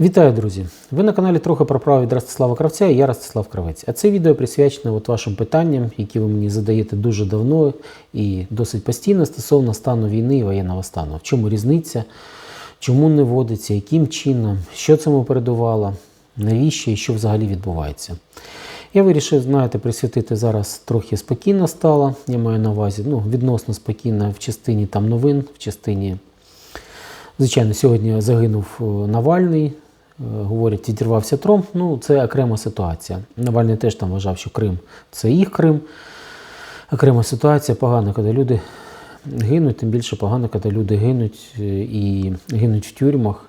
Вітаю, друзі! Ви на каналі трохи про право від Ростислава Кравця і я Ростислав Кравець. А це відео присвячене от вашим питанням, які ви мені задаєте дуже давно і досить постійно стосовно стану війни і воєнного стану. В чому різниця, чому не вводиться, яким чином, що цьому передувало, навіщо і що взагалі відбувається. Я вирішив, знаєте, присвятити зараз трохи спокійно стало. Я маю на увазі ну, відносно спокійно в частині там новин, в частині Звичайно, сьогодні загинув е, Навальний. Е, Говорять, відірвався Трамп. Ну, це окрема ситуація. Навальний теж там вважав, що Крим це їх Крим. Окрема ситуація погано, коли люди гинуть, тим більше погано, коли люди гинуть е, і гинуть в тюрмах.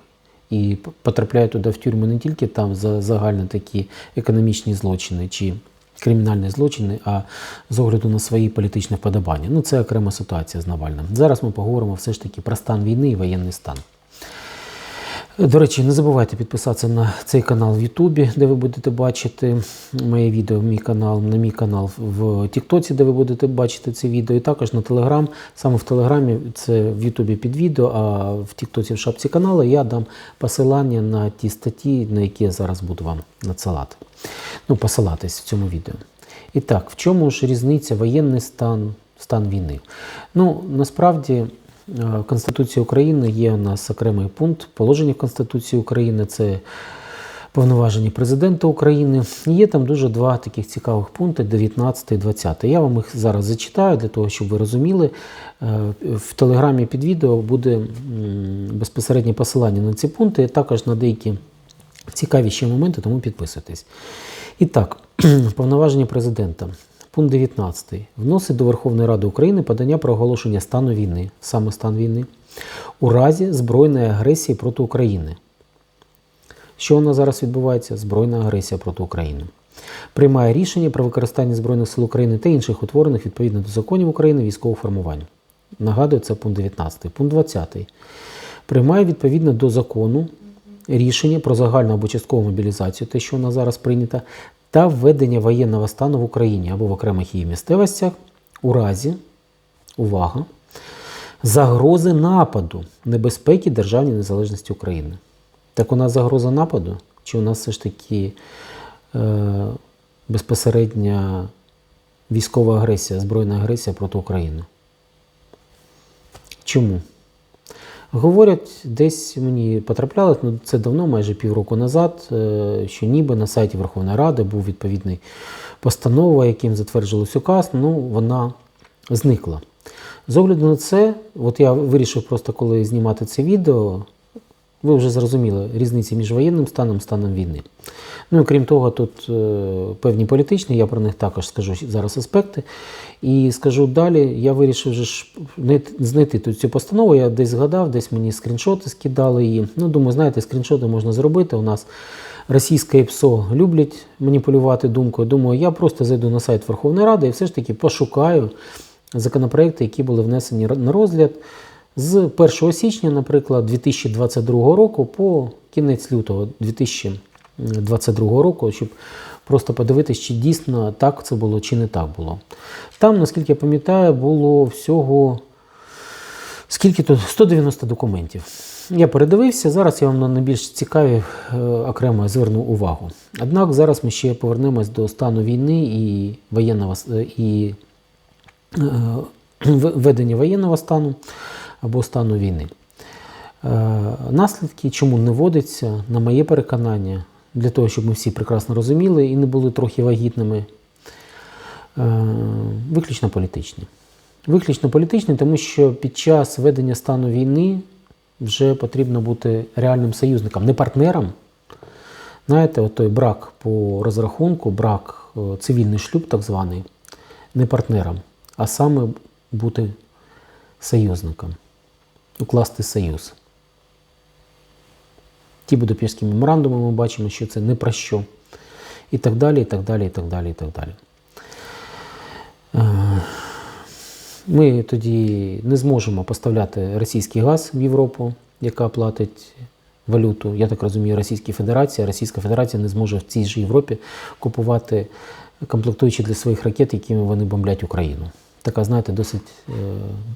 І потрапляють туди в тюрми не тільки там за загально такі економічні злочини чи кримінальні злочини, а з огляду на свої політичні вподобання. Ну, це окрема ситуація з Навальним. Зараз ми поговоримо все ж таки про стан війни і воєнний стан. До речі, не забувайте підписатися на цей канал в Ютубі, де ви будете бачити моє відео, мій канал, на мій канал в Тіктоці, де ви будете бачити це відео, і також на Телеграм. Саме в Телеграмі це в Ютубі під відео, а в Тіктоці в шапці каналу я дам посилання на ті статті, на які я зараз буду вам надсилати. Ну, посилатись в цьому відео. І так, в чому ж різниця воєнний стан, стан війни? Ну, насправді. Е, В Конституції України є у нас окремий пункт положення Конституції України. Це повноваження президента України. Є там дуже два таких цікавих пункти: 19 і 20. Я вам їх зараз зачитаю для того, щоб ви розуміли. Е, В телеграмі під відео буде безпосереднє посилання на ці пункти, а також на деякі цікаві ще моменти, тому підписуйтесь. І так, повноваження президента. Пункт 19. Вносить до Верховної Ради України подання про оголошення стану війни, саме стан війни, у разі збройної агресії проти України. Що у нас зараз відбувається? Збройна агресія проти України. Приймає рішення про використання Збройних сил України та інших утворених відповідно до законів України військових формувань. Нагадую, це пункт 19. Пункт 20. Приймає відповідно до закону рішення про загальну або часткову мобілізацію, те, що у нас зараз прийнято, та введення воєнного стану в Україні або в окремих її місцевостях у разі, увага, загрози нападу небезпеки державній незалежності України. Так у нас загроза нападу? Чи у нас все ж таки е, безпосередня військова агресія, збройна агресія проти України? Чому? Говорять, десь мені потрапляли, ну це давно, майже півроку назад, е, що ніби на сайті Верховної Ради був відповідний постанова, яким затверджувався указ, ну вона зникла. З огляду на це, от я вирішив просто коли знімати це відео, ви вже зрозуміли різниці між воєнним станом і станом війни. Ну і крім того, тут е, певні політичні, я про них також скажу зараз аспекти. І скажу далі, я вирішив вже знайти тут цю постанову. Я десь згадав, десь мені скріншоти скидали її. Ну, думаю, знаєте, скріншоти можна зробити. У нас російське ПСО люблять маніпулювати думкою. Думаю, я просто зайду на сайт Верховної Ради і все ж таки пошукаю законопроекти, які були внесені на розгляд з 1 січня, наприклад, 2022 року по кінець лютого 2022 року, щоб просто подивитись, чи дійсно так це було, чи не так було. Там, наскільки я пам'ятаю, було всього скільки тут 190 документів. Я передивився, зараз я вам на найбільш цікаві е, окремо зверну увагу. Однак зараз ми ще повернемось до стану війни і воєнного е, і е, в- введення воєнного стану або стану війни. Е, Наслідки, чому не вводиться, на моє переконання, для того, щоб ми всі прекрасно розуміли і не були трохи вагітними, е, виключно політичні. Виключно політичні, тому що під час ведення стану війни вже потрібно бути реальним союзником, не партнером. Знаєте, от той брак по розрахунку, брак, е, цивільний шлюб, так званий, не партнером, а саме бути союзником, укласти союз. Ті Будапештські меморандуми ми бачимо, що це не про що. І так далі, і так далі, і так далі, і так далі. Е, Ми тоді не зможемо поставляти російський газ в Європу, яка платить валюту. Я так розумію, Російській Федерації. Російська Федерація не зможе в цій ж Європі купувати комплектуючі для своїх ракет, якими вони бомблять Україну. Така, знаєте, досить е,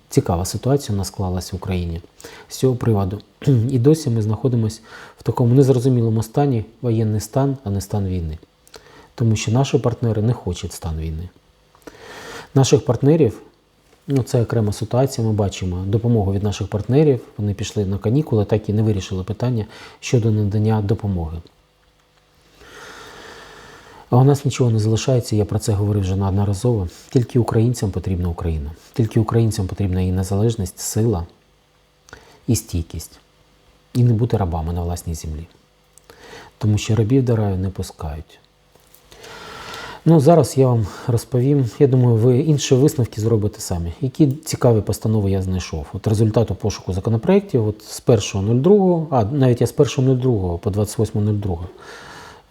цікава ситуація у нас склалась в Україні з цього приводу. І досі ми знаходимося в такому незрозумілому стані воєнний стан, а не стан війни. Тому що наші партнери не хочуть стан війни. Наших партнерів, ну це окрема ситуація, ми бачимо допомогу від наших партнерів. Вони пішли на канікули, так і не вирішили питання щодо надання допомоги. А у нас нічого не залишається, я про це говорив вже неодноразово. Тільки українцям потрібна Україна. Тільки українцям потрібна її незалежність, сила і стійкість. І не бути рабами на власній землі. Тому що рабів до раю не пускають. Ну, зараз я вам розповім. Я думаю, ви інші висновки зробите самі. Які цікаві постанови я знайшов. От результату пошуку законопроєктів от з 1.02, а навіть я з 1.02 по 28.02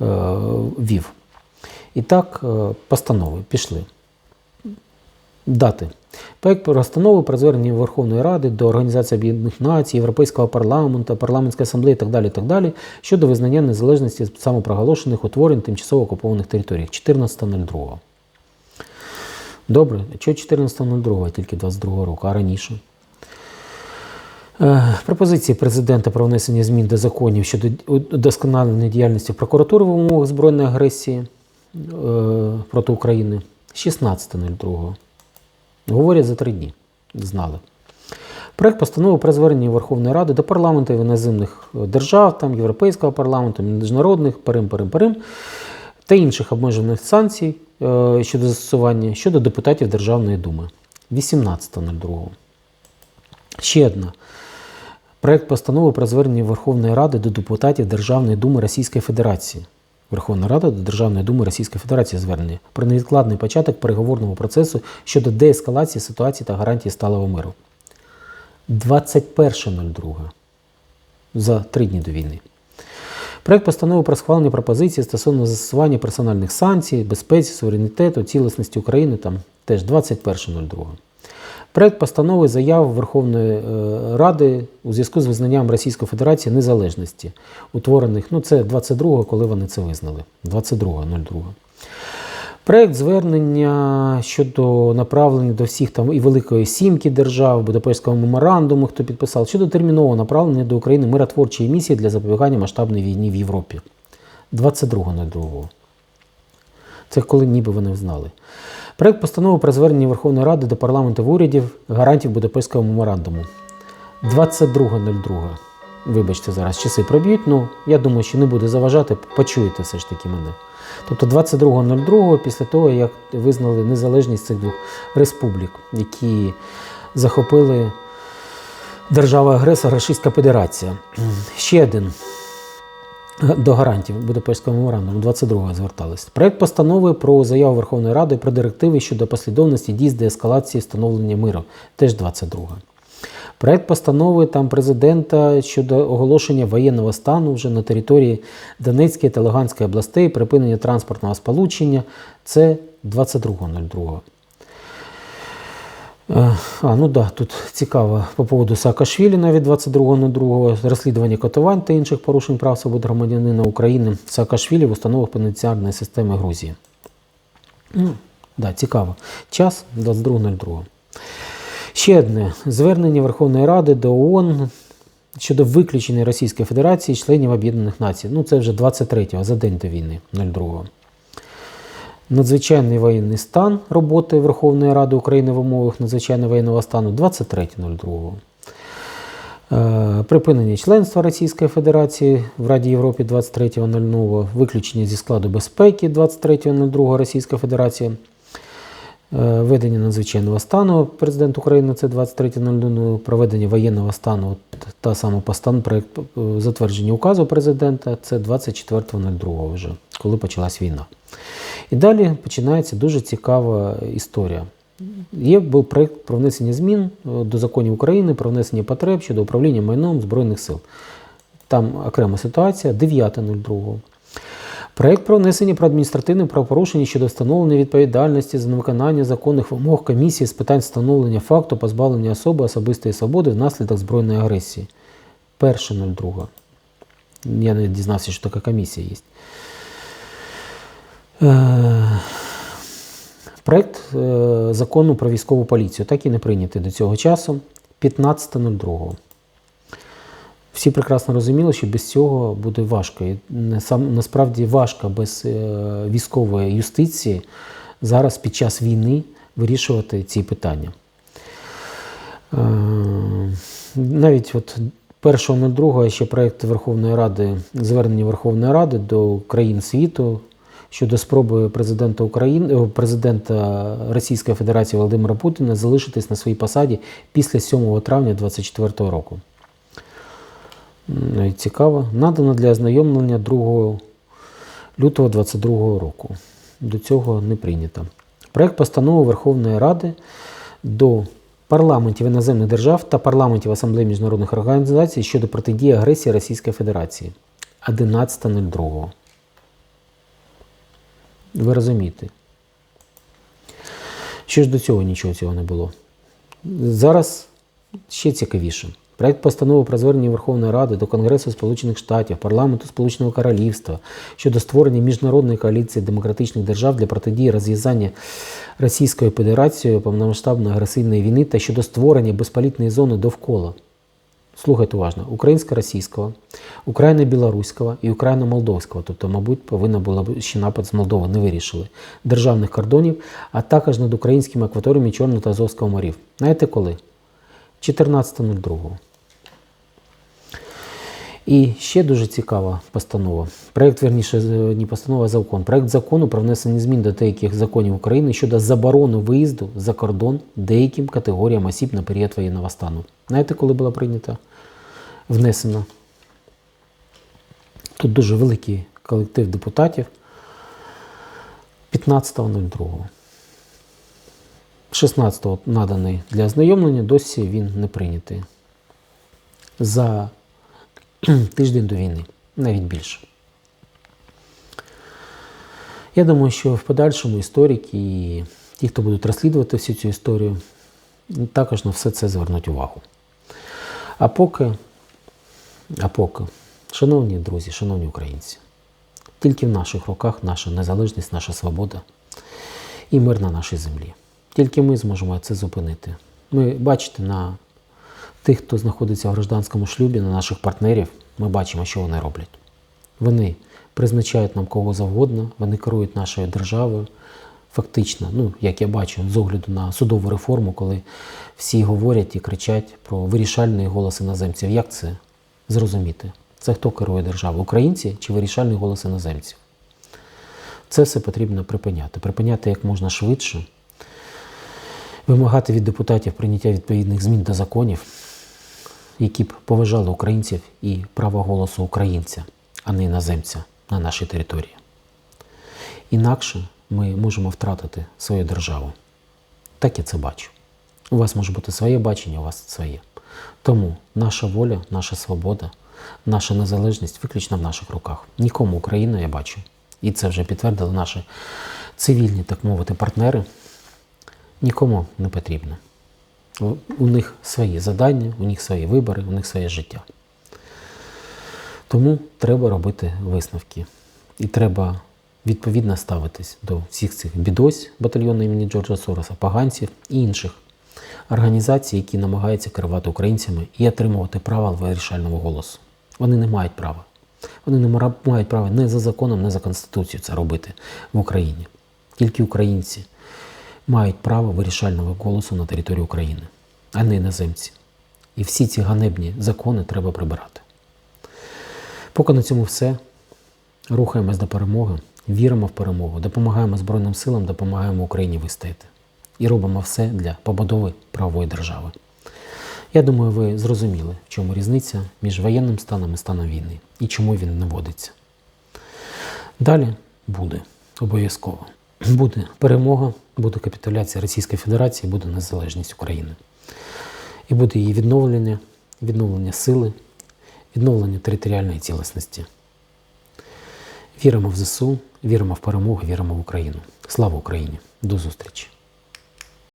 е, вів. І так, е, постанови пішли. Дати. Проект постанови про звернення Верховної Ради до Організації Об'єднаних Націй, Європейського парламенту, парламентської асамблеї так далі, так далі щодо визнання незалежності самопроголошених утворень тимчасово окупованих територій 14.02. Добре, чого 14.02, тільки 22 року, а раніше? Е, Пропозиції президента про внесення змін до законів щодо удосконалення діяльності прокуратури в умовах збройної агресії проти України 16.02. Говорять за три дні. Знали. Проект постанови про звернення Верховної Ради до парламенту іноземних держав, там, Європейського парламенту, міжнародних, парим, парим, парим, та інших обмежених санкцій е, щодо застосування щодо депутатів Державної думи 18.02. Ще одна. Проект постанови про звернення Верховної Ради до депутатів Державної думи Російської Федерації. Верховна Рада до Державної думи Російської Федерації звернення про невідкладний початок переговорного процесу щодо деескалації ситуації та гарантії сталого миру. 21.02. За три дні до війни. Проект постанови про схвалення пропозиції стосовно застосування персональних санкцій, безпеці, суверенітету, цілісності України там теж 21.02. Проект постанови заяв Верховної е, Ради у зв'язку з визнанням Російської Федерації незалежності, утворених, ну це 22-го, коли вони це визнали. 22.02. Проект звернення щодо направлення до всіх там і Великої Сімки держав, Будапештського меморандуму, хто підписав, щодо термінового направлення до України миротворчої місії для запобігання масштабної війни в Європі. 22.02. Це коли ніби вони знали. Проект постанови про звернення Верховної Ради до парламенту в урядів гарантів Будапештського меморандуму. 22.02. Вибачте, зараз часи проб'ють, ну я думаю, що не буде заважати, почуєте все ж таки мене. Тобто 22.02, після того, як визнали незалежність цих двох республік, які захопили держава-агресор Російська Федерація. Ще один до гарантів Будапештського меморандуму. 22-го звертались. Проект постанови про заяву Верховної Ради про директиви щодо послідовності дій з деескалації встановлення миру, теж 22 Проект постанови там президента щодо оголошення воєнного стану вже на території Донецької та Луганської областей, припинення транспортного сполучення, це 22.02. Е, А, ну да, тут цікаво по поводу Саакашвілі навіть 22.02 розслідування катувань та інших порушень прав свобод громадянина України Саакашвілі в установах пенітенціарної системи Грузії. Ну, да, цікаво. Час 22.02. Ще одне звернення Верховної Ради до ООН щодо виключення Російської Федерації членів Об'єднаних Націй. Ну, це вже 23-го, за день до війни, 02-го. Надзвичайний воєнний стан роботи Верховної Ради України в умовах надзвичайного воєнного стану 23.02. Е, Припинення членства Російської Федерації в Раді Європи 23.00, виключення зі складу безпеки 23.02 Російська Федерація. Е, Введення надзвичайного стану президент України це 23.00, проведення воєнного стану та сама постан, проект затвердження указу президента це 24.02 вже, коли почалась війна. І далі починається дуже цікава історія. Є був проєкт про внесення змін е, до законів України про внесення потреб щодо управління майном Збройних сил. Там окрема ситуація 9.02. Проект про внесення про адміністративне правопорушення щодо встановлення відповідальності за невиконання законних вимог комісії з питань встановлення факту позбавлення особи особистої свободи внаслідок збройної агресії. 1.02. Я не дізнався, що така комісія є. Е, Проект е, закону про військову поліцію так і не прийнятий до цього часу 15.02. Всі прекрасно розуміли, що без цього буде важко. І насправді важко без е, військової юстиції зараз під час війни вирішувати ці питання. Навіть от 1.02 ще проєкт Верховної Ради, звернення Верховної Ради до країн світу щодо спроби президента України, президента Російської Федерації Володимира Путіна залишитись на своїй посаді після 7 травня 2024 року. Цікаво. Надано для ознайомлення 2 лютого 2022 року. До цього не прийнято. Проект постанови Верховної Ради до парламентів іноземних держав та парламентів Асамблеї міжнародних організацій щодо протидії агресії Російської Федерації 11.02. Ви розумієте? Що ж до цього нічого цього не було. Зараз ще цікавіше. Проект постанови про звернення Верховної Ради до Конгресу Сполучених Штатів, парламенту Сполученого Королівства щодо створення міжнародної коаліції демократичних держав для протидії розв'язання Російською Федерацією повномасштабної агресивної війни та щодо створення безполітної зони довкола. Слухайте уважно: українсько-російського, україно-білоруського і україно-молдовського, тобто, мабуть, повинна була б ще напад з Молдови, не вирішили, державних кордонів, а також над українськими акваторіями Чорного та Азовського морів. Знаєте коли? 14.02. І ще дуже цікава постанова. Проект, верніше, не постанова, а закон. Проект закону про внесення змін до деяких законів України щодо заборони виїзду за кордон деяким категоріям осіб на період воєнного стану. Знаєте, коли була прийнята? Внесена. Тут дуже великий колектив депутатів. 15.02. 16-го наданий для ознайомлення, досі він не прийнятий. За тиждень до війни, навіть більше. Я думаю, що в подальшому історики і ті, хто будуть розслідувати всю цю історію, також на все це звернуть увагу. А поки, а поки, шановні друзі, шановні українці, тільки в наших руках наша незалежність, наша свобода і мир на нашій землі. Тільки ми зможемо це зупинити. Ми бачите на тих, хто знаходиться в гражданському шлюбі, на наших партнерів, ми бачимо, що вони роблять. Вони призначають нам кого завгодно, вони керують нашою державою. Фактично, ну як я бачу, з огляду на судову реформу, коли всі говорять і кричать про вирішальний голос іноземців. Як це зрозуміти? Це хто керує державою? Українці чи вирішальний голос іноземців? Це все потрібно припиняти. Припиняти як можна швидше, вимагати від депутатів прийняття відповідних змін до законів, які б поважали українців і право голосу українця, а не іноземця на нашій території. Інакше ми можемо втратити свою державу. Так я це бачу. У вас може бути своє бачення, у вас своє. Тому наша воля, наша свобода, наша незалежність виключно в наших руках. Нікому Україна, я бачу. І це вже підтвердили наші цивільні, так мовити, партнери. Нікому не потрібно. У- У них свої завдання, у них свої вибори, у них своє життя. Тому треба робити висновки. І треба відповідно ставитись до всіх цих бідось батальйону імені Джорджа Сороса, поганців і інших організацій, які намагаються керувати українцями і отримувати право вирішального голосу. Вони не мають права. Вони не мають права не за законом, не за Конституцією це робити в Україні. Тільки українці мають право вирішального голосу на території України, а не іноземці. І всі ці ганебні закони треба прибирати. Поки на цьому все. Рухаємось до перемоги, віримо в перемогу, допомагаємо Збройним силам, допомагаємо Україні вистояти. І робимо все для побудови правової держави. Я думаю, ви зрозуміли, в чому різниця між воєнним станом і станом війни і чому він не вводиться. Далі буде обов'язково. Буде перемога, буде капітуляція Російської Федерації, буде незалежність України. І буде її відновлення, відновлення сили, відновлення територіальної цілісності. Віримо в ЗСУ, віримо в перемогу, віримо в Україну. Слава Україні! До зустрічі!